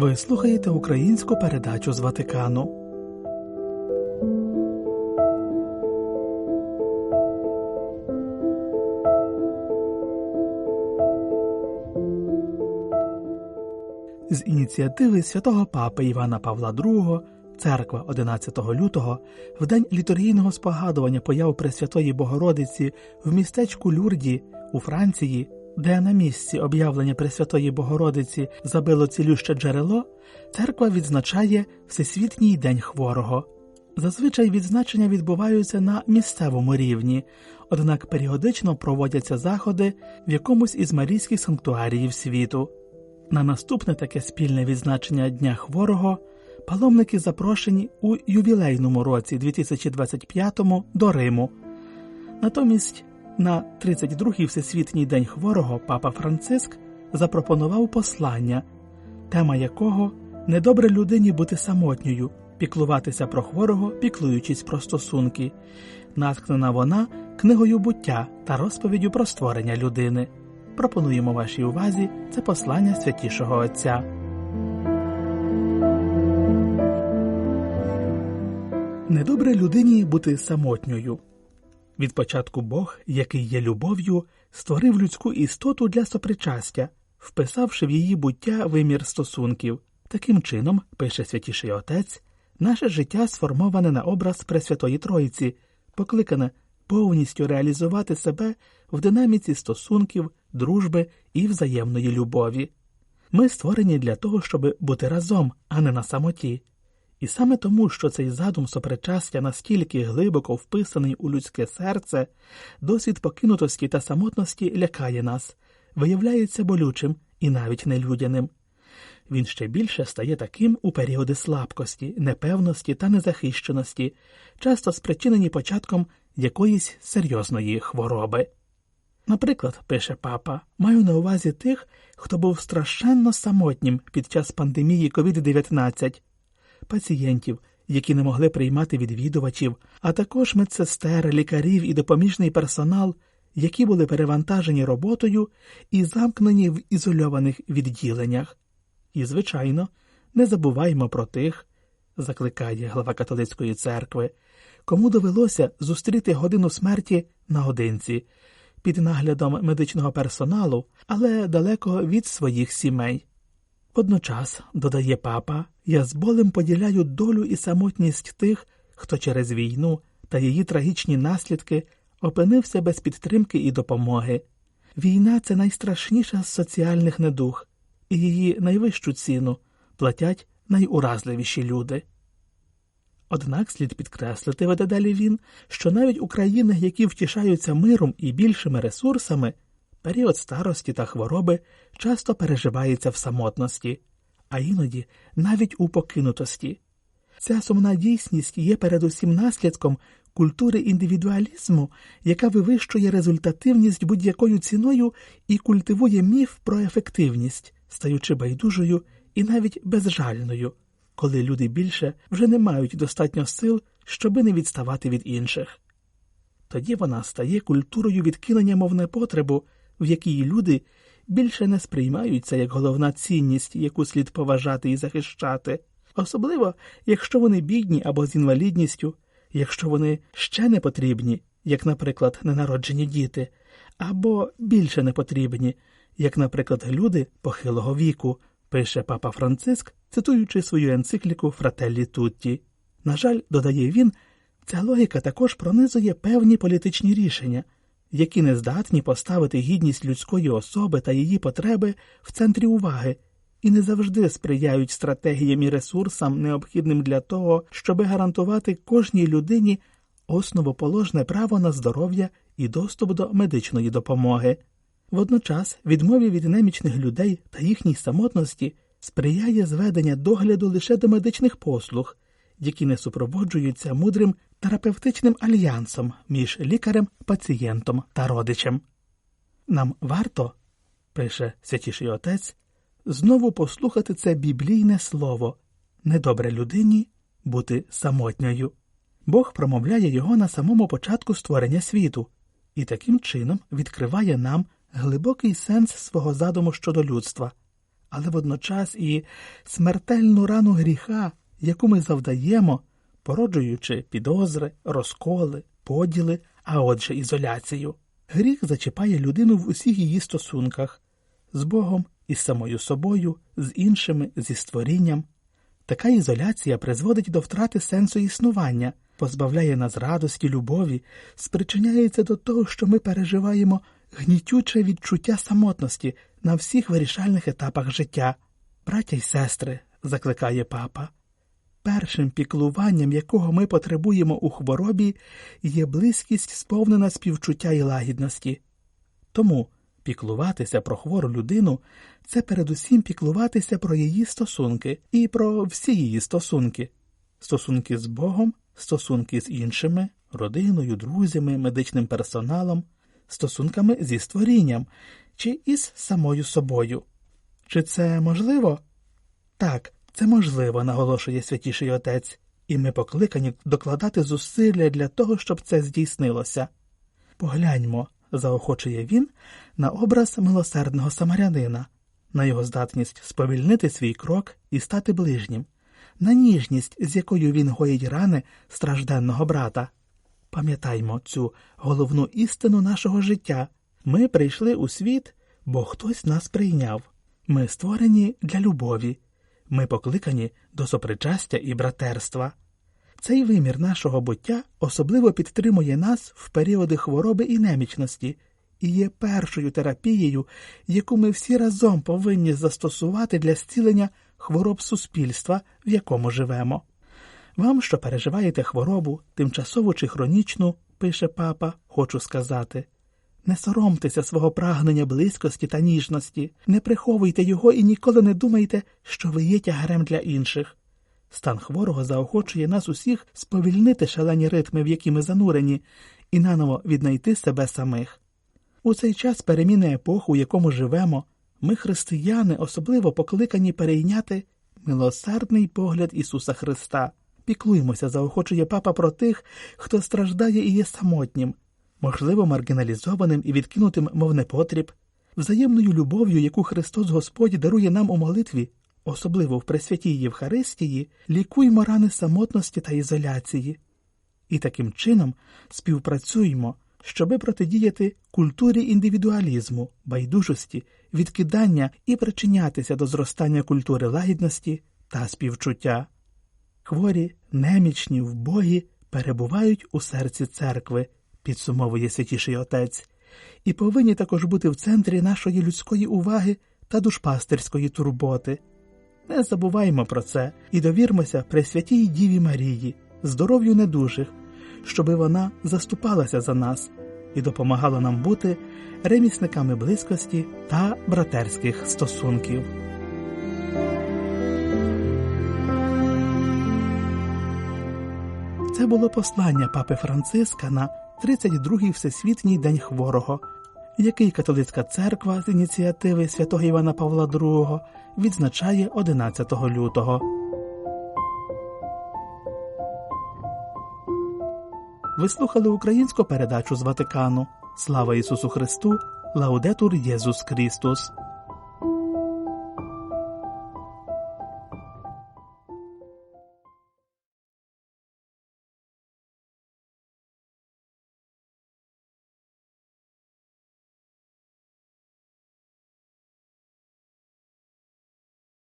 Ви слухаєте українську передачу з Ватикану. З ініціативи святого папи Івана Павла II Церква 11 лютого в день літургійного спогадування появ Пресвятої Богородиці в містечку Люрді у Франції, де на місці об'явлення Пресвятої Богородиці забило цілюще джерело, церква відзначає Всесвітній день хворого. Зазвичай відзначення відбуваються на місцевому рівні, однак періодично проводяться заходи в якомусь із марійських санктуаріїв світу. На наступне таке спільне відзначення Дня хворого паломники запрошені у ювілейному році 2025 до Риму. Натомість на 32-й Всесвітній день хворого папа Франциск запропонував послання, тема якого недобре людині бути самотньою, піклуватися про хворого, піклуючись про стосунки, наткнена вона книгою буття та розповіддю про створення людини. Пропонуємо вашій увазі це послання святішого Отця. Недобре людині бути самотньою. Від початку Бог, який є любов'ю, створив людську істоту для сопричастя, вписавши в її буття вимір стосунків. Таким чином, пише святіший Отець, наше життя сформоване на образ Пресвятої Троїці, покликане повністю реалізувати себе в динаміці стосунків, дружби і взаємної любові. Ми створені для того, щоб бути разом, а не на самоті. І саме тому, що цей задум сопричастя настільки глибоко вписаний у людське серце, досвід покинутості та самотності лякає нас, виявляється болючим і навіть нелюдяним. Він ще більше стає таким у періоди слабкості, непевності та незахищеності, часто спричинені початком якоїсь серйозної хвороби. Наприклад, пише папа, маю на увазі тих, хто був страшенно самотнім під час пандемії COVID-19, пацієнтів, які не могли приймати відвідувачів, а також медсестер, лікарів і допоміжний персонал, які були перевантажені роботою і замкнені в ізольованих відділеннях. І, звичайно, не забуваймо про тих, закликає глава католицької церкви, кому довелося зустріти годину смерті наодинці під наглядом медичного персоналу, але далеко від своїх сімей. Водночас, додає папа, я з болем поділяю долю і самотність тих, хто через війну та її трагічні наслідки опинився без підтримки і допомоги. Війна це найстрашніша з соціальних недуг, і її найвищу ціну платять найуразливіші люди. Однак слід підкреслити, веде далі він, що навіть у країнах, які втішаються миром і більшими ресурсами, період старості та хвороби часто переживається в самотності, а іноді навіть у покинутості. Ця сумна дійсність є передусім наслідком культури індивідуалізму, яка вивищує результативність будь-якою ціною і культивує міф про ефективність, стаючи байдужою і навіть безжальною, коли люди більше вже не мають достатньо сил, щоби не відставати від інших. Тоді вона стає культурою відкинення мов непотребу, в якій люди більше не сприймаються як головна цінність, яку слід поважати і захищати, особливо якщо вони бідні або з інвалідністю, якщо вони ще не потрібні, як, наприклад, ненароджені діти, або більше не потрібні, як, наприклад, люди похилого віку, пише папа Франциск, цитуючи свою енцикліку Фрателлі Тутті. На жаль, додає він, ця логіка також пронизує певні політичні рішення які не здатні поставити гідність людської особи та її потреби в центрі уваги і не завжди сприяють стратегіям і ресурсам, необхідним для того, щоби гарантувати кожній людині основоположне право на здоров'я і доступ до медичної допомоги. Водночас відмові від немічних людей та їхній самотності сприяє зведення догляду лише до медичних послуг, які не супроводжуються мудрим терапевтичним альянсом між лікарем, пацієнтом та родичем. Нам варто, пише святіший отець, знову послухати це біблійне слово недобре людині бути самотньою. Бог промовляє його на самому початку створення світу і таким чином відкриває нам глибокий сенс свого задуму щодо людства, але водночас і смертельну рану гріха, яку ми завдаємо, породжуючи підозри, розколи, поділи, а отже, ізоляцію. Гріх зачіпає людину в усіх її стосунках з Богом, із самою собою, з іншими, зі створінням. Така ізоляція призводить до втрати сенсу існування, позбавляє нас радості, любові, спричиняється до того, що ми переживаємо гнітюче відчуття самотності на всіх вирішальних етапах життя. Браття й сестри, закликає папа, першим піклуванням, якого ми потребуємо у хворобі, є близькість, сповнена співчуття і лагідності. Тому піклуватися про хвору людину це передусім піклуватися про її стосунки і про всі її стосунки, стосунки з Богом, стосунки з іншими, родиною, друзями, медичним персоналом, стосунками зі створінням чи із самою собою. Чи це можливо? Так, це можливо, наголошує святіший отець, і ми покликані докладати зусилля для того, щоб це здійснилося. Погляньмо, заохочує він, на образ милосердного самарянина, на його здатність сповільнити свій крок і стати ближнім, на ніжність, з якою він гоїть рани стражденного брата. Пам'ятаймо цю головну істину нашого життя ми прийшли у світ, бо хтось нас прийняв. Ми створені для любові, ми покликані до сопричастя і братерства. Цей вимір нашого буття особливо підтримує нас в періоди хвороби і немічності і є першою терапією, яку ми всі разом повинні застосувати для зцілення хвороб суспільства, в якому живемо. Вам, що переживаєте хворобу, тимчасову чи хронічну, пише папа, хочу сказати. Не соромтеся свого прагнення близькості та ніжності, не приховуйте його і ніколи не думайте, що ви є тягарем для інших. Стан хворого заохочує нас усіх сповільнити шалені ритми, в які ми занурені, і наново віднайти себе самих. У цей час переміни епох, у якому живемо, ми, християни, особливо покликані перейняти милосердний погляд Ісуса Христа. Піклуємося, заохочує папа про тих, хто страждає і є самотнім, можливо, маргіналізованим і відкинутим, мов непотріб, взаємною любов'ю, яку Христос Господь дарує нам у молитві, особливо в Пресвятій Євхаристії, лікуймо рани самотності та ізоляції. І таким чином співпрацюємо, щоби протидіяти культурі індивідуалізму, байдужості, відкидання і причинятися до зростання культури лагідності та співчуття. Хворі, немічні, вбогі перебувають у серці церкви, підсумовує святіший отець, і повинні також бути в центрі нашої людської уваги та душпастерської турботи. Не забуваймо про це і довірмося Пресвятій Діві Марії, здоров'ю недужих, щоби вона заступалася за нас і допомагала нам бути ремісниками близькості та братерських стосунків. Це було послання папи Франциска на 32-й Всесвітній день хворого, який католицька церква з ініціативи святого Івана Павла II відзначає 11 лютого. Ви слухали українську передачу з Ватикану. Слава Ісусу Христу! Лаудетур Єсус Христос!